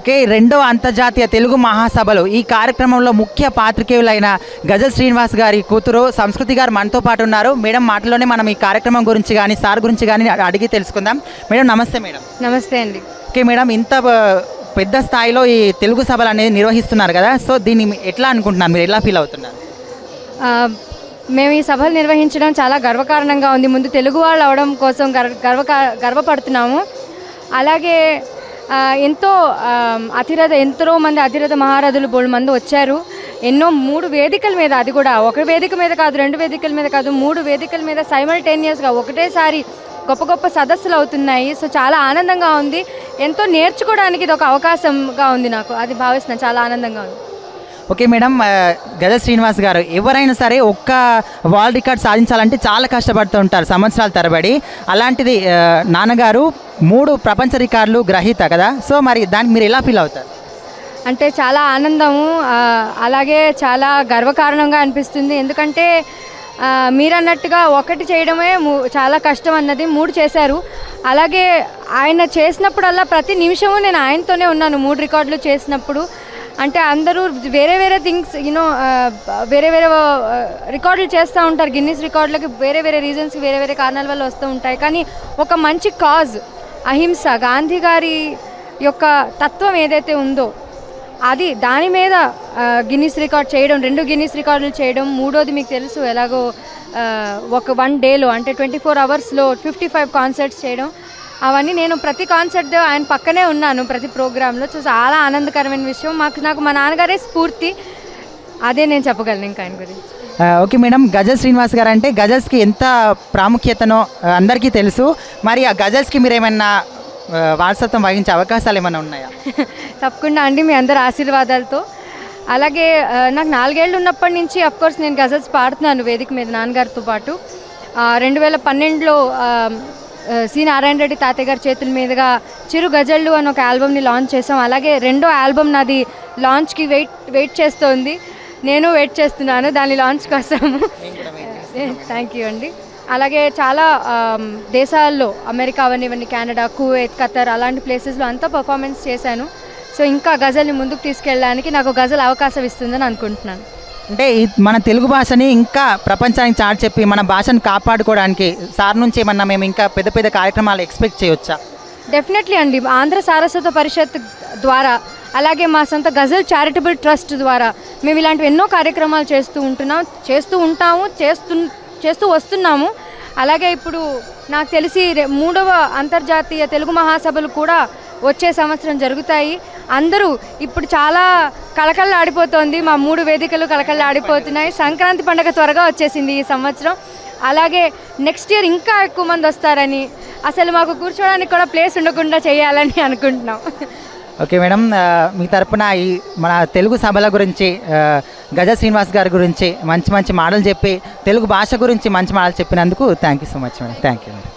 Okay రెండవ అంతర్జాతీయ తెలుగు మహాసభలు. ఈ కార్యక్రమంలో ముఖ్య పాత్రికేయులైన గజ శ్రీనివాస్ గారి కూతురు సంస్కృతి గారు మనతో పాటు ఉన్నారు. మేడం మాటలోనే మనం ఈ కార్యక్రమం గురించి కానీ సార్ గురించి కానీ అడిగి తెలుసుకుందాం. మేడం నమస్తే మేడం. నమస్తే అండి. ఓకే మేడం ఇంత పెద్ద స్థాయిలో ఈ తెలుగు సభలు అనేది నిర్వహిస్తున్నారు కదా సో దీన్ని ఎట్లా అనుకుంటున్నారు? మీరు ఎలా ఫీల్ అవుతున్నారు? మేము ఈ సభలు నిర్వహించడం చాలా గర్వకారణంగా ఉంది. ముందు తెలుగు వాళ్ళు అవడం కోసం గర్వ గర్వ గర్వపడుతున్నాము. అలాగే ఎంతో అతిరథ ఎంతో మంది అతిరథ మహారథులు బోడు మంది వచ్చారు. ఎన్నో మూడు వేదికల మీద అది కూడా ఒక వేదిక మీద కాదు రెండు వేదికల మీద కాదు మూడు వేదికల మీద సైమల్టేనియస్గా ఒకటేసారి గొప్ప గొప్ప సదస్సులు అవుతున్నాయి. సో చాలా ఆనందంగా ఉంది. ఎంతో నేర్చుకోవడానికి ఇది ఒక అవకాశంగా ఉంది నాకు. అది భావిస్తున్నాను చాలా ఆనందంగా ఉంది. Okay madam. గజ శ్రీనివాస్ గారు ఎవరైనా సరే ఒక్క వరల్డ్ రికార్డ్ సాధించాలంటే చాలా కష్టపడుతూ ఉంటారు సంవత్సరాల తరబడి. అలాంటిది నాన్నగారు మూడు ప్రపంచ రికార్డులు గ్రహీత కదా? సో మరి దానికి మీరు ఎలా ఫీల్ అవుతారు? అంటే చాలా ఆనందము అలాగే చాలా గర్వకారణంగా అనిపిస్తుంది. ఎందుకంటే మీరన్నట్టుగా ఒకటి చేయడమే చాలా కష్టం అన్నది మూడు చేశారు. అలాగే ఆయన చేసినప్పుడల్లా ప్రతి నిమిషము నేను ఆయనతోనే ఉన్నాను మూడు రికార్డులు చేసినప్పుడు. అంటే అందరూ వేరే వేరే థింగ్స్ యూనో వేరే వేరే రికార్డులు చేస్తూ ఉంటారు. గిన్నీస్ రికార్డులకి వేరే వేరే రీజన్స్ వేరే వేరే కారణాల వల్ల వస్తూ ఉంటాయి. కానీ ఒక మంచి కాజ్ అహింస గాంధీ గారి యొక్క తత్వం ఏదైతే ఉందో అది దాని మీద గిన్నీస్ గిన్నిస్ రికార్డ్ చేయడం రెండు గిన్నిస్ రికార్డులు చేయడం మూడోది మీకు తెలుసు ఎలాగో ఒక వన్ డేలో అంటే ట్వంటీ ఫోర్ అవర్స్లో ఫిఫ్టీ ఫైవ్ కాన్సర్ట్స్ చేయడం అవన్నీ నేను ప్రతి కాన్సర్ట్ ఆయన పక్కనే ఉన్నాను ప్రతి ప్రోగ్రాంలో. సో చాలా ఆనందకరమైన విషయం. మాకు నాకు మా నాన్నగారే స్ఫూర్తి. అదే నేను చెప్పగలను ఇంకా ఆయన గురించి. Okay madam. గజల్ శ్రీనివాస్ గారు అంటే గజల్స్కి ఎంత ప్రాముఖ్యతనో అందరికీ తెలుసు. మరి ఆ గజల్స్కి మీరు ఏమైనా వారసత్వం వహించే అవకాశాలు ఏమైనా ఉన్నాయా? తప్పకుండా అండి. మీ అందరి ఆశీర్వాదాలతో. అలాగే నాకు నాలుగేళ్ళు ఉన్నప్పటి నుంచి కోర్స్ నేను గజల్స్ పాడుతున్నాను వేదిక మీద నాన్నగారితో పాటు. రెండు వేల పన్నెండులో సి నారాయణ రెడ్డి తాతయ్య గారి చేతుల మీదుగా చిరు గజళ్ళు అని ఒక ఆల్బమ్ని లాంచ్ చేసాం అలాగే రెండో ఆల్బమ్ నాది లాంచ్కి వెయిట్ వెయిట్ చేస్తోంది. నేను వెయిట్ చేస్తున్నాను దాని లాంచ్ కోసం థ్యాంక్ యూ అండి. అలాగే చాలా దేశాల్లో అమెరికా అవనివ్వండి కెనడా కువేత్ ఖతర్ అలాంటి ప్లేసెస్లో అంతా పర్ఫార్మెన్స్ చేశాను. సో ఇంకా గజల్ని ముందుకు తీసుకెళ్ళడానికి నాకు గజల్ అవకాశం ఇస్తుందని అనుకుంటున్నాను. అంటే మన తెలుగు భాషని ఇంకా ప్రపంచానికి చాటి చెప్పి మన భాషను కాపాడుకోవడానికి సార్ నుంచి ఏమన్నా మేము ఇంకా పెద్ద పెద్ద కార్యక్రమాలు ఎక్స్పెక్ట్ చేయొచ్చా? డెఫినెట్లీ అండి. ఆంధ్ర సారస్వత పరిషత్ ద్వారా అలాగే మా సొంత గజల్ చారిటబుల్ ట్రస్ట్ ద్వారా మేము ఇలాంటివి ఎన్నో కార్యక్రమాలు చేస్తూ ఉంటున్నాం చేస్తూ ఉంటాము చేస్తు చేస్తూ వస్తున్నాము. అలాగే ఇప్పుడు నాకు తెలిసి మూడవ అంతర్జాతీయ తెలుగు మహాసభలు కూడా వచ్చే సంవత్సరం జరుగుతాయి. అందరూ ఇప్పుడు చాలా కళకళలాడిపోతోంది. మా మూడు వేదికలు కళకళలాడిపోతున్నాయి. సంక్రాంతి పండుగ త్వరగా వచ్చేసింది ఈ సంవత్సరం. అలాగే నెక్స్ట్ ఇయర్ ఇంకా ఎక్కువ మంది వస్తారని అసలు మాకు కూర్చోడానికి కూడా ప్లేస్ ఉండకుండా చేయాలని అనుకుంటున్నాం. ఓకే మేడం మీ తరపున ఈ మన తెలుగు సభల గురించి గజ శ్రీనివాస్ గారి గురించి మంచి మంచి మాటలు చెప్పి తెలుగు భాష గురించి మంచి మాటలు చెప్పినందుకు thank you so much madam. Thank you madam.